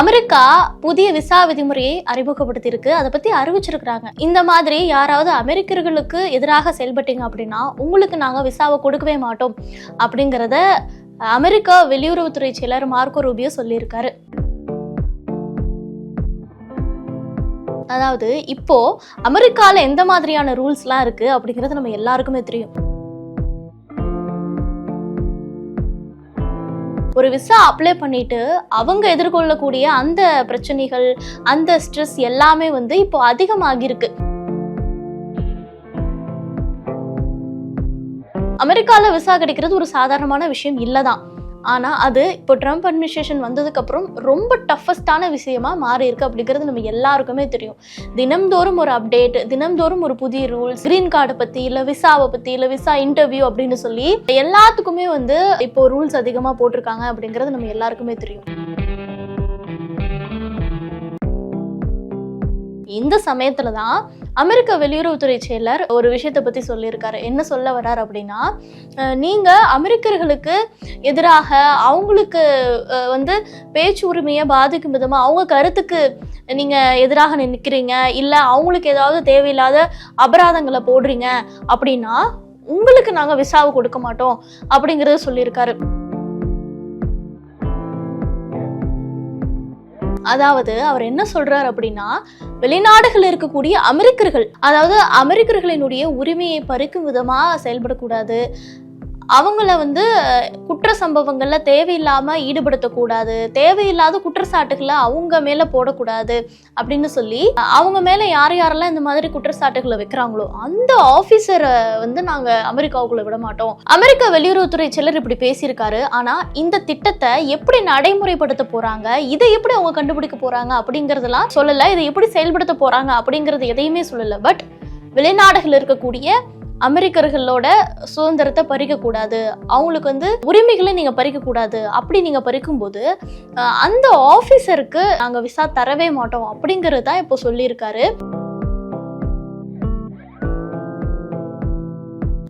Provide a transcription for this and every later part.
America புதிய visa விதிமுறையை அறிமுகப்படுத்தியிருக்கு. அதை பத்தி அறிவிச்சிருக்கிறாங்க. இந்த மாதிரி யாராவது அமெரிக்கர்களுக்கு எதிராக செயல்பட்டீங்க அப்படின்னா உங்களுக்கு நாங்க விசாவை கொடுக்கவே மாட்டோம் அப்படிங்கிறத அமெரிக்கா வெளியுறவுத்துறை செயலர் மார்க்கோ ரூபியோ சொல்லியிருக்காரு. அதாவது இப்போ அமெரிக்கால எந்த மாதிரியான ரூல்ஸ்லாம் இருக்கு அப்படிங்கிறது நம்ம எல்லாருக்குமே தெரியும். ஒரு விசா அப்ளை பண்ணிட்டு அவங்க எதிர்கொள்ளக்கூடிய அந்த பிரச்சனைகள் அந்த ஸ்ட்ரெஸ் எல்லாமே வந்து இப்போ அதிகமாகிருக்கு அமெரிக்கால விசா கிடைக்கிறது ஒரு சாதாரணமான விஷயம் இல்லதான். ஆனா அது இப்போ ட்ரம்ப் அட்மினிஸ்ட்ரேஷன் வந்ததுக்கு அப்புறம் ரொம்ப டஃபஸ்டான விஷயமா மாறி இருக்கு அப்படிங்கிறது நம்ம எல்லாருக்குமே தெரியும். தினம்தோறும் ஒரு அப்டேட் தினம்தோறும் ஒரு புதிய ரூல்ஸ் கிரீன் கார்டை பத்தி இல்ல விசாவை பத்தி இல்ல விசா இன்டர்வியூ அப்படின்னு சொல்லி எல்லாத்துக்குமே வந்து இப்போ ரூல்ஸ் அதிகமா போட்டிருக்காங்க அப்படிங்கிறது நம்ம எல்லாருக்குமே தெரியும். இந்த சமயத்துல தான் அமெரிக்க வெளியுறவுத்துறை செயலர் ஒரு விஷயத்தை பத்தி சொல்லியிருக்காரு. என்ன சொல்ல வர்றார் அப்படின்னா நீங்க அமெரிக்கர்களுக்கு எதிராக அவங்களுக்கு வந்து பேச்சு உரிமையை பாதிக்கும் விதமா அவங்க கருத்துக்கு நீங்க எதிராக நிற்கிறீங்க இல்ல அவங்களுக்கு ஏதாவது தேவையில்லாத அபராதங்களை போடுறீங்க அப்படின்னா உங்களுக்கு நாங்க விசாவை கொடுக்க மாட்டோம் அப்படிங்கறத சொல்லியிருக்காரு. அதாவது அவர் என்ன சொல்றாரு அப்படின்னா வெளிநாடுகள் இருக்கக்கூடிய அமெரிக்கர்கள் அதாவது அமெரிக்கர்களினுடைய உரிமையை பறிக்கும் விதமா செயல்படக்கூடாது. அவங்கள வந்து குற்ற சம்பவங்களில் தேவையில்லாமல் ஈடுபடுத்தக்கூடாது தேவையில்லாத குற்றச்சாட்டுகளை அவங்க மேலே போடக்கூடாது அப்படின்னு சொல்லி அவங்க மேலே யார் யாரெல்லாம் இந்த மாதிரி குற்றச்சாட்டுகளை வைக்கிறாங்களோ அந்த ஆஃபீஸரை வந்து நாங்கள் அமெரிக்காவுக்குள்ள விட மாட்டோம். அமெரிக்க வெளியுறவுத்துறை சிலர் இப்படி பேசியிருக்காரு. ஆனால் இந்த திட்டத்தை எப்படி நடைமுறைப்படுத்த போகிறாங்க இதை எப்படி அவங்க கண்டுபிடிக்க போகிறாங்க அப்படிங்கிறதெல்லாம் சொல்லலை. இதை எப்படி செயல்படுத்த போகிறாங்க அப்படிங்கிறது எதையுமே சொல்லலை. பட் வெளிநாடுகள் இருக்கக்கூடிய அமெரிக்கர்களோட சுதந்திரத்தை பறிக்கக்கூடாது. அவங்களுக்கு வந்து உரிமைகளை நீங்க பறிக்கக்கூடாது. அப்படி நீங்க பறிக்கும்போது அந்த ஆஃபீஸருக்கு நாங்க விசா தரவே மாட்டோம் அப்படிங்கிறது தான் இப்போ சொல்லியிருக்காரு.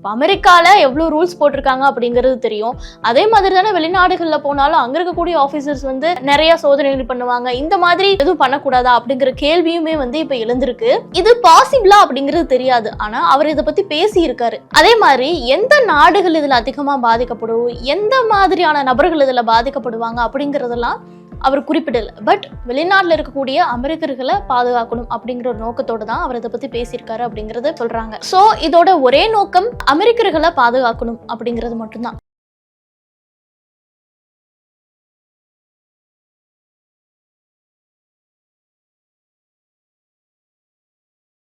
இப்போ அமெரிக்கால எவ்வளவு ரூல்ஸ் போட்டிருக்காங்க அப்படிங்கிறது தெரியும். அதே மாதிரி தானே வெளிநாடுகள்ல போனாலும் அங்க இருக்கக்கூடிய ஆபீசர்ஸ் வந்து நிறைய சோதனைகள் பண்ணுவாங்க. இந்த மாதிரி எதுவும் பண்ணக்கூடாதா அப்படிங்கிற கேள்வியுமே வந்து இப்ப எழுந்திருக்கு. இது பாசிபிளா அப்படிங்கிறது தெரியாது. ஆனா அவர் இதை பத்தி பேசி இருக்காரு அதே மாதிரி எந்த நாடுகள் இதுல அதிகமா பாதிக்கப்படும்? எந்த மாதிரியான நபர்கள் இதுல பாதிக்கப்படுவாங்க அப்படிங்கறதெல்லாம் அவர் குறிப்பிடல. பட் வெளிநாட்டில் இருக்கக்கூடிய அமெரிக்கர்களை பாதுகாக்கணும் அப்படிங்கிற ஒரு நோக்கத்தோடு தான் அவர் இதை பத்தி பேசியிருக்காரு அப்படிங்கறத சொல்றாங்க. சோ இதோட ஒரே நோக்கம் அமெரிக்கர்களை பாதுகாக்கணும் அப்படிங்கிறது மட்டும்தான்.